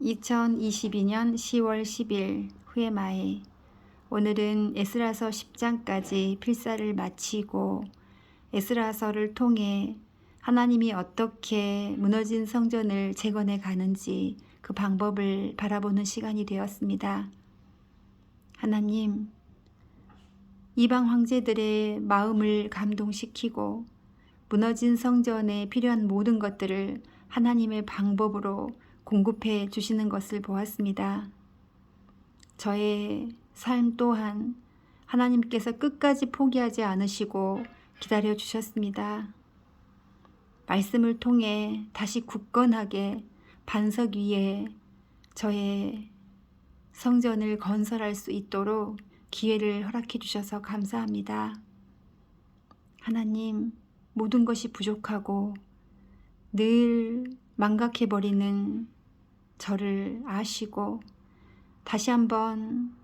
2022년 10월 10일 후에마에 오늘은 에스라서 10장까지 필사를 마치고 에스라서를 통해 하나님이 어떻게 무너진 성전을 재건해 가는지 그 방법을 바라보는 시간이 되었습니다. 하나님, 이방 황제들의 마음을 감동시키고 무너진 성전에 필요한 모든 것들을 하나님의 방법으로 공급해 주시는 것을 보았습니다. 저의 삶 또한 하나님께서 끝까지 포기하지 않으시고 기다려 주셨습니다. 말씀을 통해 다시 굳건하게 반석 위에 저의 성전을 건설할 수 있도록 기회를 허락해 주셔서 감사합니다. 하나님, 모든 것이 부족하고 늘 망각해버리는 저를 아시고 다시 한번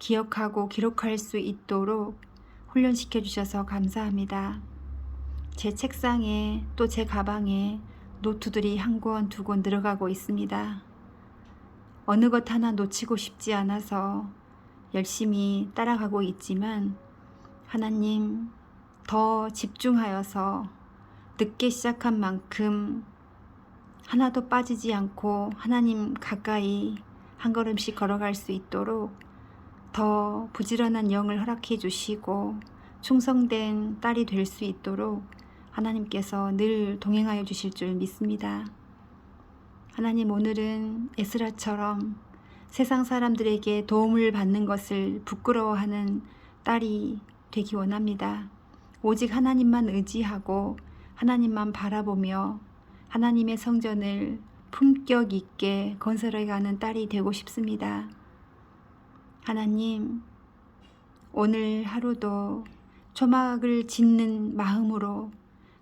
기억하고 기록할 수 있도록 훈련시켜 주셔서 감사합니다. 제 책상에 또 제 가방에 노트들이 한 권, 두권 늘어가고 있습니다. 어느 것 하나 놓치고 싶지 않아서 열심히 따라가고 있지만 하나님 더 집중하여서 늦게 시작한 만큼 하나도 빠지지 않고 하나님 가까이 한 걸음씩 걸어갈 수 있도록 더 부지런한 영을 허락해 주시고 충성된 딸이 될 수 있도록 하나님께서 늘 동행하여 주실 줄 믿습니다. 하나님 오늘은 에스라처럼 세상 사람들에게 도움을 받는 것을 부끄러워하는 딸이 되기 원합니다. 오직 하나님만 의지하고 하나님만 바라보며 하나님의 성전을 품격 있게 건설해 가는 딸이 되고 싶습니다. 하나님, 오늘 하루도 초막을 짓는 마음으로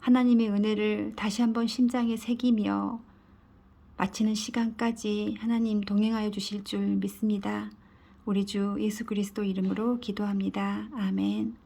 하나님의 은혜를 다시 한번 심장에 새기며 마치는 시간까지 하나님 동행하여 주실 줄 믿습니다. 우리 주 예수 그리스도 이름으로 기도합니다. 아멘.